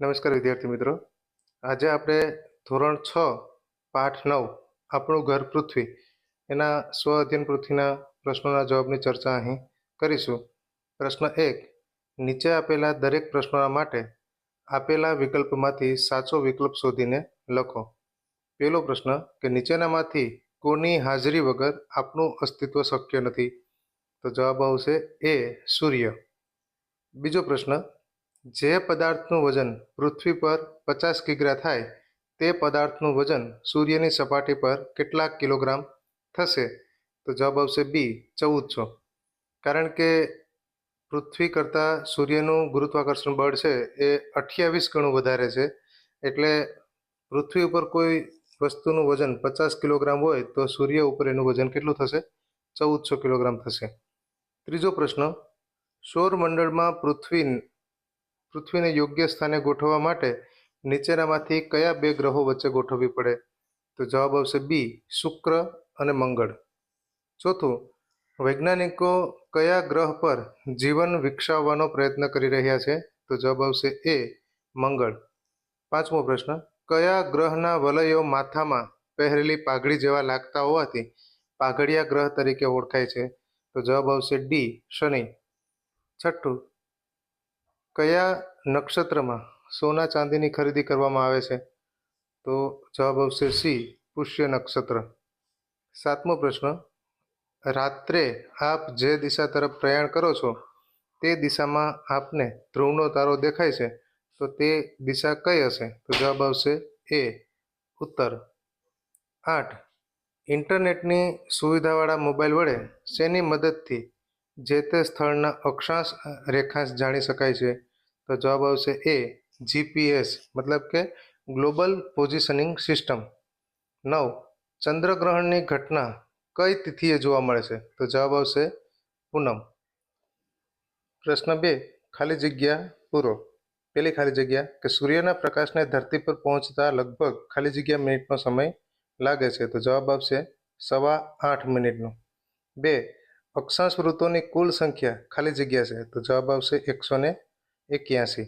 નમસ્કાર વિદ્યાર્થી મિત્રો. આજે આપણે ધોરણ છ, પાઠ નવ, આપણું ઘર પૃથ્વી, એના સ્વ અધ્યયન પૃથ્વીના પ્રશ્નોના જવાબની ચર્ચા અહીં કરીશું. પ્રશ્ન એક, નીચે આપેલા દરેક પ્રશ્નોના માટે આપેલા વિકલ્પમાંથી સાચો વિકલ્પ શોધીને લખો. પહેલો પ્રશ્ન કે નીચેનામાંથી કોની હાજરી વગર આપણું અસ્તિત્વ શક્ય નથી? તો જવાબ આવશે એ સૂર્ય. બીજો પ્રશ્ન જે પદાર્થનું વજન પૃથ્વી પર પચાસ કિગ્રા થાય, તે પદાર્થનું વજન સૂર્યની સપાટી પર કેટલા કિલોગ્રામ થશે? તો જવાબ આવશે બી ચૌદસો કારણ કે પૃથ્વી કરતાં સૂર્યનું ગુરુત્વાકર્ષણ બળ છે, એ અઠ્યાવીસ ગણું વધારે છે. એટલે પૃથ્વી ઉપર કોઈ વસ્તુનું વજન પચાસ કિલોગ્રામ હોય, તો સૂર્ય ઉપર એનું વજન કેટલું થશે? ચૌદસો કિલોગ્રામ થશે. ત્રીજો પ્રશ્ન. સૌરમંડળમાં પૃથ્વી પૃથ્વીને યોગ્ય સ્થાને ગોઠવવા માટે નીચેનામાંથી કયા બે ગ્રહો વચ્ચે ગોઠવવી પડે? તો જવાબ આવશે બી, શુક્ર અને મંગળ. ચોથું, વૈજ્ઞાનિકો કયા ગ્રહ પર જીવન વિકસાવવાનો પ્રયત્ન કરી રહ્યા છે? તો જવાબ આવશે એ, મંગળ. પાંચમો પ્રશ્ન, કયા ગ્રહના વલયો માથામાં પહેરેલી પાઘડી જેવા લાગતા હોવાથી પાઘડિયા ગ્રહ તરીકે ઓળખાય છે? તો જવાબ આવશે ડી, શનિ. છઠ્ઠું કયા નક્ષત્રમાં સોના ચાંદીની ખરીદી કરવામાં આવે છે? તો જવાબ આવશે સી, પુષ્ય નક્ષત્ર. સાતમો પ્રશ્ન, રાત્રે આપ જે દિશા તરફ પ્રયાણ કરો છો, તે દિશામાં આપને ધ્રુવનો તારો દેખાય છે, તો તે દિશા કઈ હશે? તો જવાબ આવશે એ, ઉત્તર. આઠ, ઇન્ટરનેટની સુવિધાવાળા મોબાઈલ વડે શેની મદદથી જે તે સ્થળના અક્ષાંશ રેખાંશ જાણી શકાય છે? તો જવાબ આવશે એ જીપીએસ મતલબ કે ગ્લોબલ પોઝિશનિંગ સિસ્ટમ નવ, ચંદ્રગ્રહણની ઘટના કઈ તિથિએ જોવા મળે છે? તો જવાબ આવશે પૂનમ. પ્રશ્ન બે, ખાલી જગ્યા પૂરો. પેલી ખાલી જગ્યા કે સૂર્યના પ્રકાશને ધરતી પર પહોંચતા લગભગ ખાલી જગ્યા મિનિટનો સમય લાગે છે? તો જવાબ આવશે સવા આઠ મિનિટનો. બે, અક્ષાંશ ઋતુની કુલ સંખ્યા ખાલી જગ્યા છે? તો જવાબ આવશે એકસો ને એક્યાસી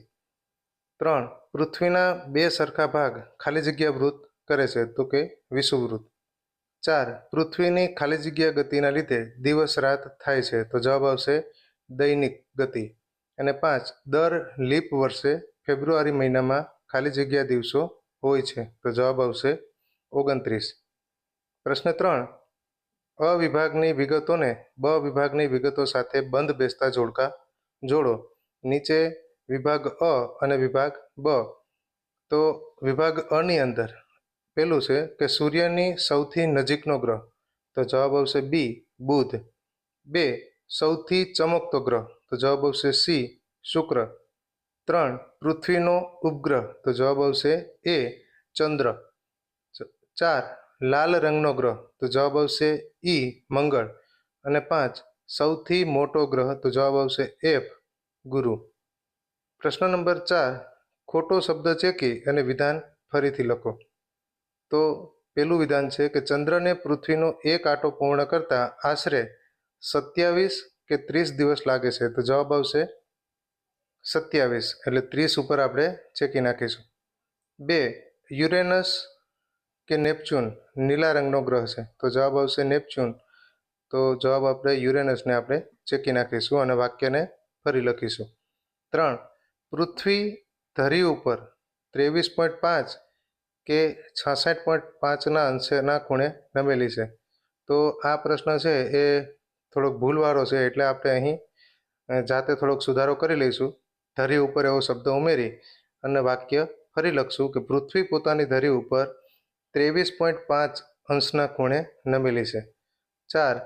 ત્રણ, પૃથ્વીના બે સરખા ભાગ ખાલી જગ્યા વૃત્ત કરે છે તો કે વિષુવવૃત્ત ચાર, પૃથ્વીની ખાલી જગ્યા ગતિના લીધે દિવસ રાત થાય છે તો જવાબ આવશે દૈનિક ગતિ. અને પાંચ, દર લીપ વર્ષે ફેબ્રુઆરી મહિનામાં ખાલી જગ્યા દિવસો હોય છે તો જવાબ આવશે ઓગણત્રીસ. પ્રશ્ન ત્રણ અ વિભાગની વિગતોને બ વિભાગની વિગતો સાથે બંધ બેસતા જોડકા જોડો. નીચે વિભાગ અ અને વિભાગ બ. તો વિભાગ અની અંદર પેલું છે કે સૂર્યની સૌથી નજીકનો ગ્રહ. તો જવાબ આવશે બી, બુધ. બે, સૌથી ચમકતો ગ્રહ. તો જવાબ આવશે સી, શુક્ર. ત્રણ, પૃથ્વીનો ઉપગ્રહ. તો જવાબ આવશે એ, ચંદ્ર. ચાર, લાલ રંગનો ગ્રહ. તો જવાબ આવશે ઈ, મંગળ. અને પાંચ, સૌથી મોટો ગ્રહ. તો જવાબ આવશે એફ, ગુરુ. પ્રશ્ન નંબર ચાર, ખોટો શબ્દ ચેકી અને વિધાન ફરીથી લખો? તો પેલું વિધાન છે કે ચંદ્રને પૃથ્વીનો એક આંટો પૂર્ણ કરતા આશરે સત્યાવીસ કે ત્રીસ દિવસ લાગે છે. તો જવાબ આવશે સત્યાવીસ, એટલે ત્રીસ ઉપર આપણે ચેકી નાખીશું. બે, યુરેનસ કે નેપચ્યુન નીલા રંગનો ગ્રહ છે. તો જવાબ આવશે નેપચ્યુન. તો જવાબ આપણે યુરેનસને આપણે ચેકી નાખીશું અને વાક્યને ફરી લખીશું. ત્રણ પૃથ્વી ધરી ઉપર ત્રેવીસ પોઈન્ટ પાંચ કે છાસઠ પોઈન્ટ પાંચના અંશના ખૂણે નમેલી છે. તો આ પ્રશ્ન છે એ થોડોક ભૂલવાળો છે એટલે આપણે અહીં જાતે થોડોક સુધારો કરી લઈશું. ધરી ઉપર એવો શબ્દ ઉમેરી અને વાક્ય ફરી લખશું કે પૃથ્વી પોતાની ધરી ઉપર ત્રેવીસ પોઈન્ટ પાંચ અંશના ખૂણે નમેલી છે. ચાર,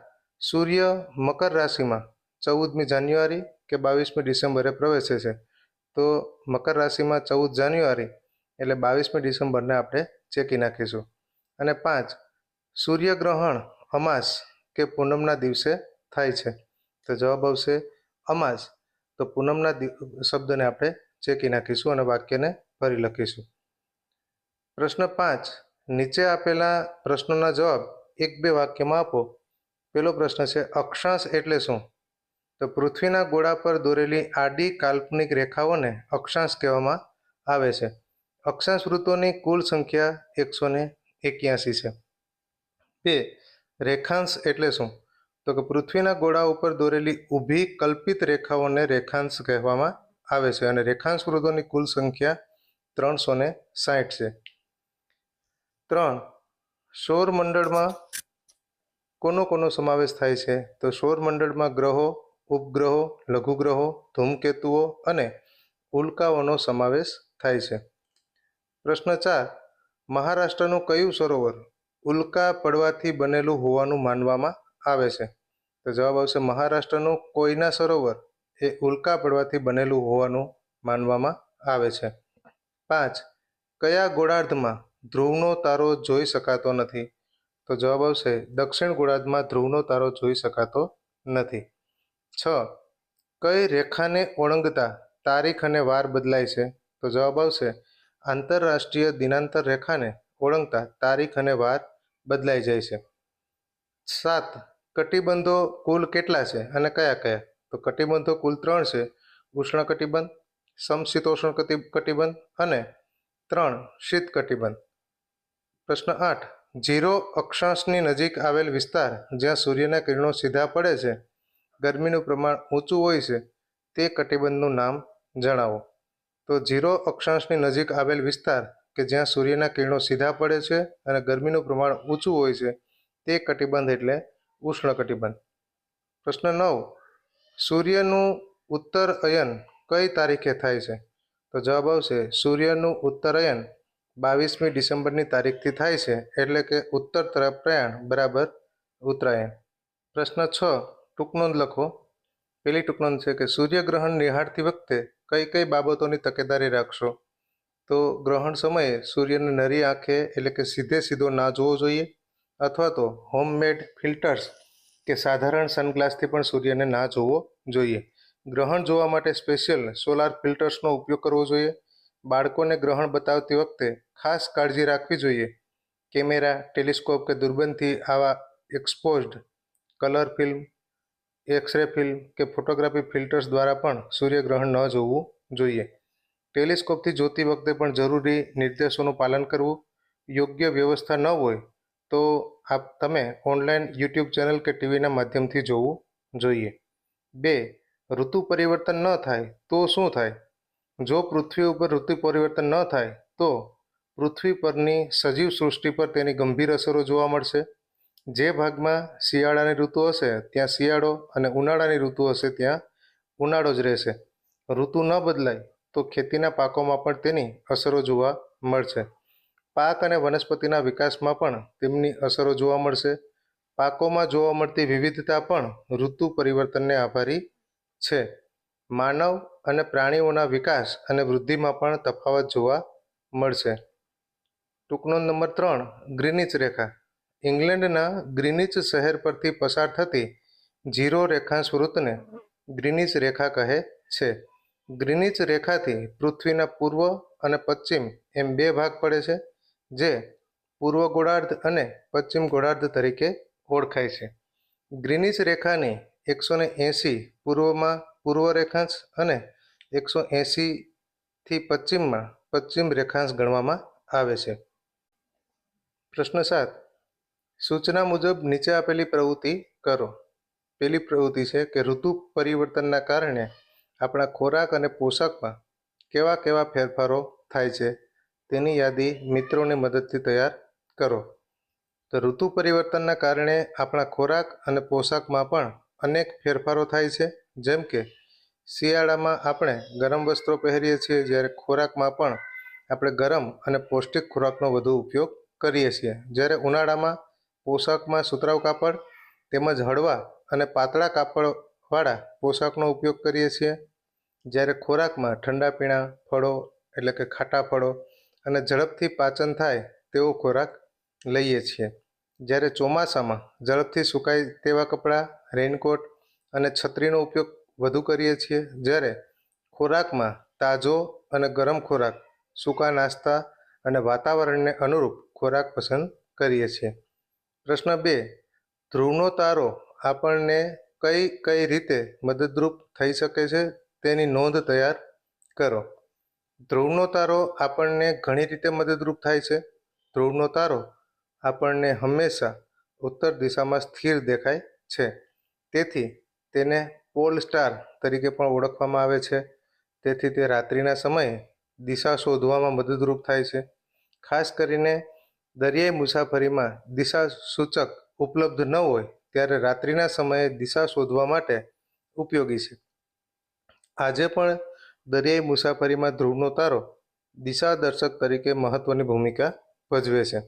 સૂર્ય મકર રાશિમાં ચૌદમી જાન્યુઆરી કે બાવીસમી ડિસેમ્બરે પ્રવેશે છે. તો મકર રાશિમાં ચૌદ જાન્યુઆરી એટલે બાવીસમી ડિસેમ્બરને આપણે ચેકી નાખીશું. અને પાંચ, સૂર્યગ્રહણ અમાસ કે પૂનમના દિવસે થાય છે. તો જવાબ આવશે અમાસ. તો પૂનમના શબ્દને આપણે ચેકી નાખીશું અને વાક્યને ફરી લખીશું. પ્રશ્ન પાંચ, નીચે આપેલા પ્રશ્નોના જવાબ એક બે વાક્યમાં આપો. પેલો પ્રશ્ન છે અક્ષાંશ એટલે શું? તો પૃથ્વીના ગોળા પર દોરેલી આડી કાલ્પનિક રેખાઓને અક્ષાંશ કહેવામાં આવે છે. અક્ષાંશ વૃત્તોની કુલ સંખ્યા એકસો ને એક્યાસી છે. બે, રેખાંશ એટલે શું? તો કે પૃથ્વીના ગોળા ઉપર દોરેલી ઊભી કલ્પિત રેખાઓને રેખાંશ કહેવામાં આવે છે અને રેખાંશ વૃત્તોની કુલ સંખ્યા ત્રણસો ને સાઠ છે. ત્રણ, સૌરમંડળમાં કોનો કોનો સમાવેશ થાય છે? તો સૌરમંડળમાં ગ્રહો ઉપગ્રહો, લઘુગ્રહો, ધૂમકેતુઓ અને ઉલ્કાઓનો સમાવેશ થાય છે. પ્રશ્ન ચાર. મહારાષ્ટ્રનું કયું સરોવર ઉલ્કા પડવાથી બનેલું હોવાનું માનવામાં આવે છે? તો જવાબ આવશે મહારાષ્ટ્રનું કોઈના સરોવર એ ઉલ્કા પડવાથી બનેલું હોવાનું માનવામાં આવે છે? પાંચ. કયા ગોળાર્ધમાં ધ્રુવનો તારો જોઈ શકાતો નથી? તો જવાબ આવશે દક્ષિણ ગોળાર્ધમાં ધ્રુવનો તારો જોઈ શકાતો નથી. છ. કઈ રેખાને ઓળંગતા તારીખ અને વાર બદલાય છે? તો જવાબ આવશે, આંતરરાષ્ટ્રીય દિનાંતર રેખાને ઓળંગતા તારીખ અને વાર બદલાઈ જાય છે. સાત. કટિબંધો કુલ કેટલા છે અને કયા કયા? તો કટિબંધો કુલ ત્રણ છે. ઉષ્ણ કટિબંધ, સમશીતોષ્ણ કટિ- કટિબંધ અને ત્રણ શીત કટિબંધ. પ્રશ્ન આઠ. ઝીરો અક્ષાંશની નજીક આવેલ વિસ્તાર જ્યાં સૂર્યના કિરણો સીધા પડે છે ગરમીનું પ્રમાણ ઊંચું હોય છે, તે કટિબંધનું નામ જણાવો. તો ઝીરો અક્ષાંશની નજીક આવેલ વિસ્તાર કે જ્યાં સૂર્યના કિરણો સીધા પડે છે અને ગરમીનું પ્રમાણ ઊંચું હોય છે, તે કટિબંધ એટલે ઉષ્ણ કટિબંધ. પ્રશ્ન નવ. સૂર્યનું ઉત્તર અયન કઈ તારીખે થાય છે? તો જવાબ આવશે, સૂર્યનું ઉત્તરાયણ બાવીસમી ડિસેમ્બરની તારીખથી થાય છે, એટલે કે ઉત્તર તરફ પ્રયાણ બરાબર ઉત્તરાયણ. પ્રશ્ન છ. ટૂંકનોંધ લખો. પેલી ટૂંકનોંધ છે કે સૂર્યગ્રહણ નિહાળતી વખતે કઈ કઈ બાબતોની તકેદારી રાખશો? તો ગ્રહણ સમયે સૂર્યને નરી આંખે એટલે કે સીધે સીધો ના જોવો જોઈએ અથવા તો હોમમેડ ફિલ્ટર્સ કે સાધારણ સનગ્લાસથી પણ સૂર્યને ના જોવો જોઈએ. ગ્રહણ જોવા માટે સ્પેશિયલ સોલાર ફિલ્ટર્સનો ઉપયોગ કરવો જોઈએ. બાળકોને ગ્રહણ બતાવતી વખતે ખાસ કાળજી રાખવી જોઈએ. કેમેરા, ટેલિસ્કોપ કે દૂરબીનથી આવા exposed colour film X-ray film કે ફોટોગ્રાફી ફિલ્ટર્સ દ્વારા પણ સૂર્યગ્રહણ ન જોવું જોઈએ. ટેલિસ્કોપથી જોતી વખતે પણ જરૂરી નિર્દેશોનું પાલન કરવું યોગ્ય વ્યવસ્થા ન હોય તો આપ તમે ઓનલાઈન યુટ્યુબ ચેનલ કે ટીવીના માધ્યમથી જોવું જોઈએ. બે, ઋતુ પરિવર્તન ન થાય તો શું થાય? જો પૃથ્વી ઉપર ઋતુ પરિવર્તન ન થાય તો પૃથ્વી પરની સજીવ સૃષ્ટિ પર તેની ગંભીર અસરો જોવા મળશે. જે ભાગમાં શિયાળાની ઋતુ હશે, ત્યાં શિયાળો અને ઉનાળાની ઋતુ હશે, ત્યાં ઉનાળો જ રહેશે. ઋતુ ન બદલાય તો ખેતીના પાકોમાં પણ તેની અસરો જોવા મળશે. પાક અને વનસ્પતિના વિકાસમાં પણ તેમની અસરો જોવા મળશે. પાકોમાં જોવા મળતી વિવિધતા પણ ઋતુ પરિવર્તનને આભારી છે. માનવ અને પ્રાણીઓના વિકાસ અને વૃદ્ધિમાં પણ તફાવત જોવા મળશે. ટૂંકનો નંબર ત્રણ, ગ્રીનિચ રેખા. ઇંગ્લેન્ડના ગ્રીનિચ શહેર પરથી પસાર થતી ઝીરો રેખાંશ વૃત્તને ગ્રીનિચ રેખા કહે છે. ગ્રીનિચ રેખાથી પૃથ્વીના પૂર્વ અને પશ્ચિમ એમ બે ભાગ પડે છે, જે પૂર્વ ગોળાર્ધ અને પશ્ચિમ ગોળાર્ધ તરીકે ઓળખાય છે. ગ્રીનિચ રેખાની એકસો ને એંસી પૂર્વમાં પૂર્વ રેખાંશ અને એકસો એંસીથી પશ્ચિમમાં પશ્ચિમ રેખાંશ ગણવામાં આવે છે. પ્રશ્ન સાત. સૂચના મુજબ નીચે આપેલી પ્રવૃત્તિ કરો. પેલી પ્રવૃત્તિ છે કે ઋતુ પરિવર્તનના કારણે આપણા ખોરાક અને પોશાકમાં કેવા કેવા ફેરફારો થાય છે તેની યાદી મિત્રોની મદદથી તૈયાર કરો. તો ઋતુ પરિવર્તનના કારણે આપણા ખોરાક અને પોશાકમાં પણ અનેક ફેરફારો થાય છે. જેમ કે, શિયાળામાં આપણે ગરમ વસ્ત્રો પહેરીએ છીએ જ્યારે ખોરાકમાં પણ આપણે ગરમ અને પૌષ્ટિક ખોરાકનો વધુ ઉપયોગ કરીએ છીએ. જ્યારે ઉનાળામાં પોશાકમાં સુતરાઉ કાપડ તેમજ હળવા અને પાતળા કાપડવાળા પોશાકનો ઉપયોગ કરીએ છીએ. જ્યારે ખોરાકમાં ઠંડા પીણા ફળો, એટલે કે ખાટા ફળો અને ઝડપથી પાચન થાય તેવો ખોરાક લઈએ છીએ. જ્યારે ચોમાસામાં ઝડપથી સુકાય તેવા કપડાં, રેઇનકોટ અને છત્રીનો ઉપયોગ વધુ કરીએ છીએ. જ્યારે ખોરાકમાં તાજો અને ગરમ ખોરાક, સૂકા નાસ્તા અને વાતાવરણને અનુરૂપ ખોરાક પસંદ કરીએ છીએ. પ્રશ્ન બે, ધ્રુવનો તારો આપણને કઈ કઈ રીતે મદદરૂપ થઈ શકે છે તેની નોંધ તૈયાર કરો. ધ્રુવનો તારો આપણને ઘણી રીતે મદદરૂપ થાય છે. ધ્રુવનો તારો આપણને હંમેશા ઉત્તર દિશામાં સ્થિર દેખાય છે. તેથી તેને પોલ સ્ટાર તરીકે પણ ઓળખવામાં આવે છે. તેથી તે રાત્રિના સમયે દિશા શોધવામાં મદદરૂપ થાય છે. ખાસ કરીને દરિયાઈ મુસાફરીમાં દિશા સૂચક ઉપલબ્ધ ન હોય ત્યારે રાત્રિના સમયે દિશા શોધવા માટે ઉપયોગી છે. આજે પણ દરિયાઈ મુસાફરીમાં ધ્રુવનો તારો દિશા દર્શક તરીકે મહત્વની ભૂમિકા ભજવે છે.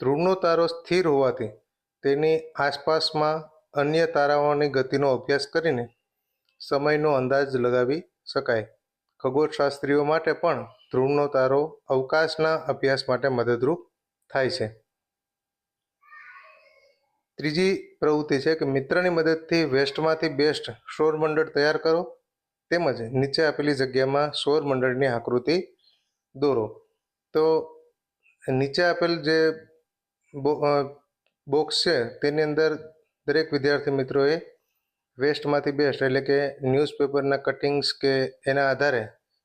ધ્રુવનો તારો સ્થિર હોવાથી તેની આસપાસમાં અન્ય તારાઓની ગતિનો અભ્યાસ કરીને સમયનો અંદાજ લગાવી શકાય. ખગોળશાસ્ત્રીઓ માટે પણ ધ્રુવનો તારો અવકાશના અભ્યાસ માટે મદદરૂપ થાય છે. ત્રીજી પ્રવૃત્તિ છે કે મિત્રની મદદથી વેસ્ટમાંથી બેસ્ટ સૌરમંડળ તૈયાર કરો, તેમજ નીચે આપેલી જગ્યામાં સૌરમંડળની આકૃતિ દોરો. તો નીચે આપેલ જે બોક્સ છે, તેની અંદર દરેક વિદ્યાર્થી મિત્રોએ વેસ્ટમાંથી બેસ્ટ એટલે કે ન્યૂઝપેપરના કટિંગ્સ કે એના આધારે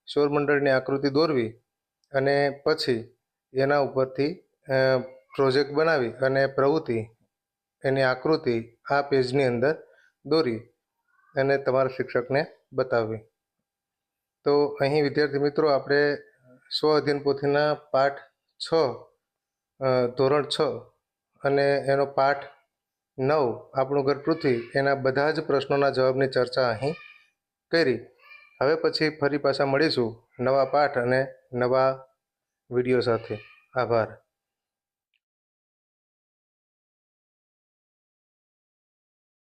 સૌરમંડળની આકૃતિ દોરવી અને પછી એના ઉપરથી પ્રોજેક્ટ બનાવી અને પ્રવૃત્તિ એની આકૃતિ આ પેજની અંદર દોરી અને તમારા શિક્ષકને બતાવવી તો અહીં વિદ્યાર્થી મિત્રો, આપણે સ્વ અધ્યયન પોથીના પાઠ છ ધોરણ છ અને એનો પાઠ નવ, આપણું ઘર પૃથ્વી, એના બધા જ પ્રશ્નોના જવાબની ચર્ચા અહીં કરી. હવે પછી ફરી પાછા મળીશું નવા પાઠ અને નવા વીડિયો સાથે. આભાર.